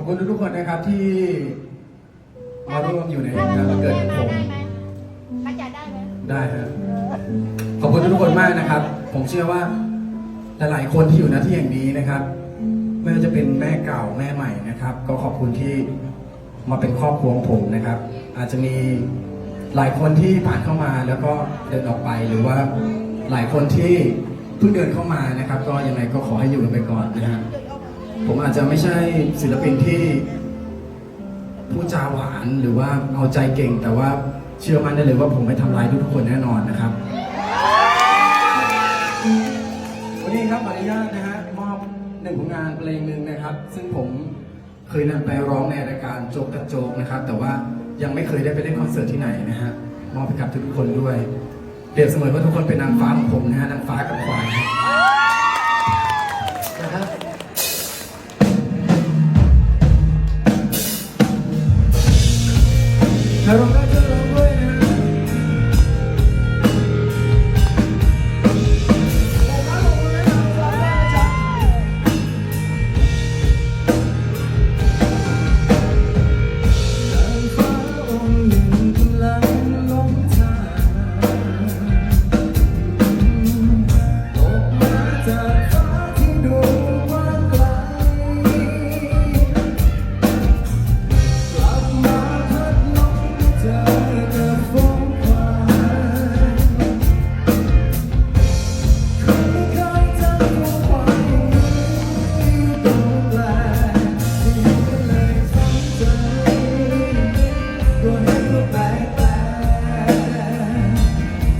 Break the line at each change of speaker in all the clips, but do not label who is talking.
อบคุณทุกๆคนนะครับที่มาร่วมอยู่ในงานวันเกิดของผม
เข้าใจได้ไหม
ได้ครับขอบคุณทุกคนมากนะครับ ผมเชื่อว่าหลายๆคนที่อยู่หน้าที่อย่างนี้นะครับไม่ว่าจะเป็นแม่เก่าแม่ใหม่นะครับ ก็ขอบคุณที่มาเป็นครอบครัวของผมนะครับ อาจจะมีหลายคนที่ผ่านเข้ามาแล้วก็เดินออกไปหรือว่าหลายคนที่เพิ่งเดินเข้ามานะครับ ก็ยังไงก็ขอให้อยู่กันไปก่อนนะฮะ ผมอาจจะไม่ใช่ศิลปินที่พูดจาหวานหรือว่าเอาใจเก่ง แต่ว่าเชื่อมั่นได้เลยว่าผมไม่ทำร้ายทุกคนแน่นอนนะครับวันนี้ครับขออนุญาตนะฮะมอบหนึ่งผลงานเพลงหนึ่งนะครับ ซึ่งผมเคยนำไปร้องในรายการโจกกระโจกนะครับ แต่ว่ายังไม่เคยได้ไปเล่นคอนเสิร์ตที่ไหนนะฮะมอบให้กับทุกคนด้วยเปรียบเสมือนว่าทุกคนเป็นนางฟ้าของผมนะฮะนางฟ้ากับควาย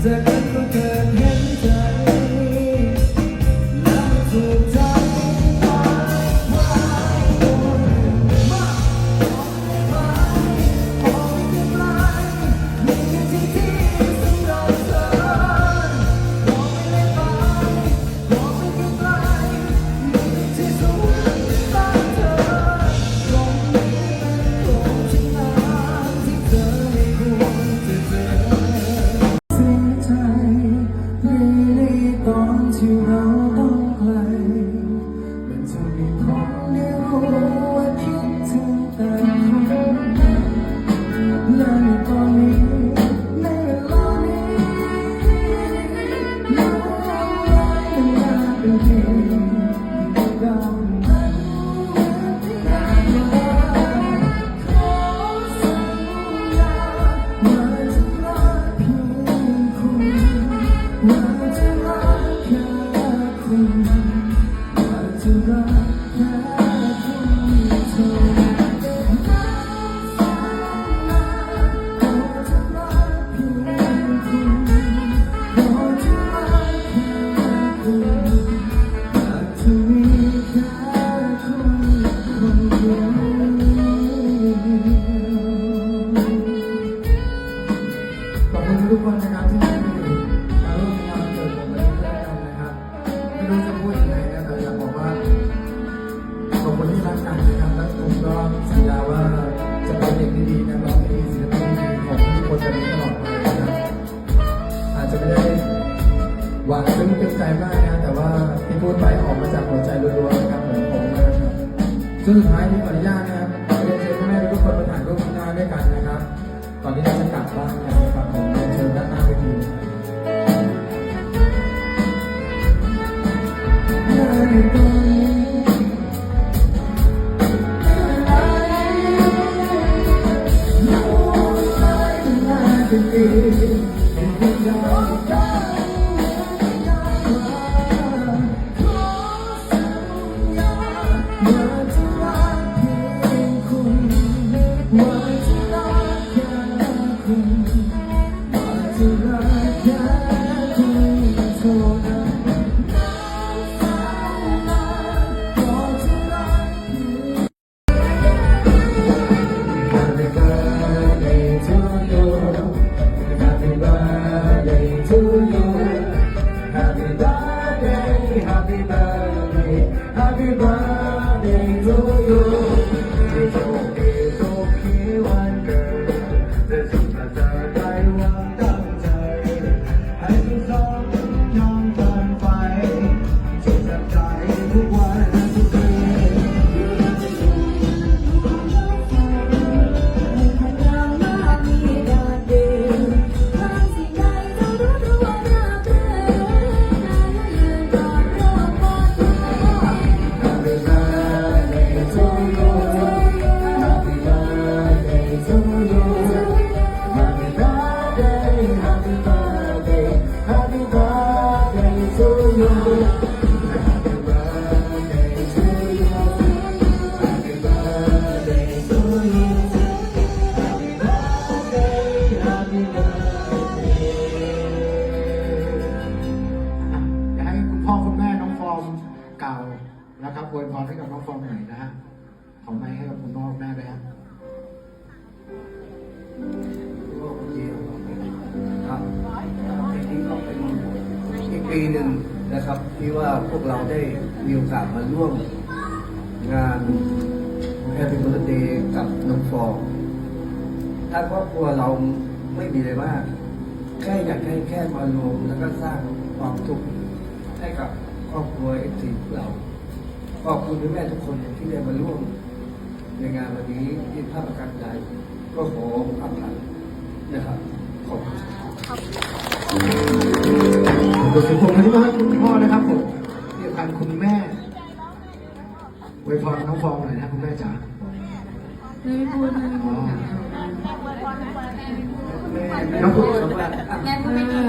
เ Mm-hmm. ซึ่งสุดท้ายที่ขออนุญาตนะครับขอเรียนเชิญพ่อแม่ทุกคนมาถ่ายรูปข้างหน้าด้วยกันนะครับก่อนที่เราจะกลับบ้านกันนะครับผมเรียนเชิญด้านหน้าเวที Happy happy birthday นะ
ฮะขอไม้ให้กับคุณพ่อคุณแม่ด้วยฮะ
ก็โอเคครับปีนี้ก็เป็นอีกปีหนึ่งนะครับ ที่ว่าพวกเราได้มีโอกาสมาร่วมงาน Happy Birthday กับน้องฟองถ้าครอบครัวเราไม่มีอะไรมากแค่อยากให้แค่มารวมแล้วก็สร้างความสุขให้กับครอบครัวเอฟซีเรา ขอบคุณแม่ทุกคนที่ได้มาร่วมในงานวันนี้ที่ภาพประกันใจก็ขออภัยนะครับ ขอบคุณ
ขอบคุณผมที่มาให้คุณพ่อนะครับผมที่สำคัญคุณแม่อวยพรน้องฟองหน่อยนะคุณแม่จ๋า
ไม่พูดไม่พูด
แม่แม่พูดคำว่าอะ
แม่พูดไม่ดี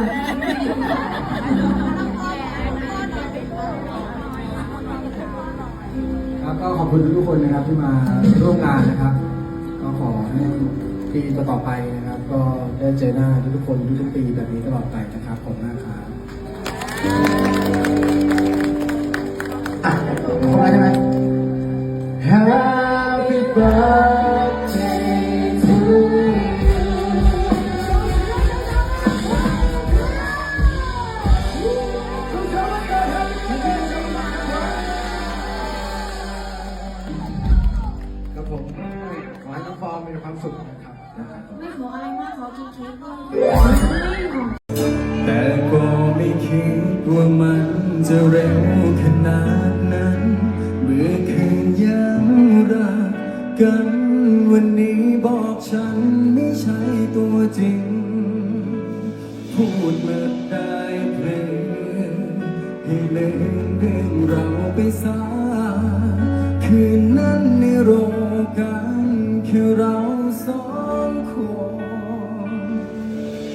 ขอบคุณทุกคนนะครับที่มาร่วมงานนะครับ ก็ขอให้ปีต่อๆไปนะครับ ก็ได้เจอหน้าทุกๆคนทุกๆปีแบบนี้ตลอดไปนะครับขอบคุณมาก
กินเค้กด้วย
แต่ก็ไม่คิดว่ามันจะเร็วขนาดนั้น เมื่อคืนยังรักกันวันนี้บอกฉันไม่ใช่ตัวจริง พูดเมื่อได้เพลงให้ลืมเรื่องเราไปซะคืนนั้นในโรงกันแค่เรา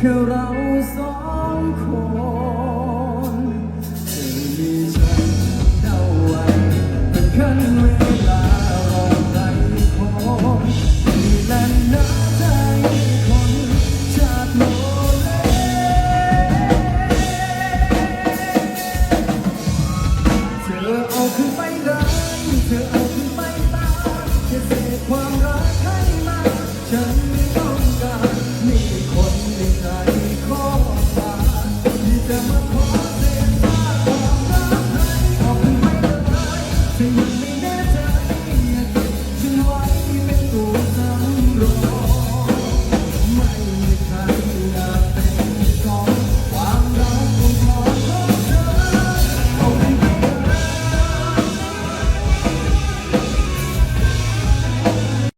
แค่เรา nothing.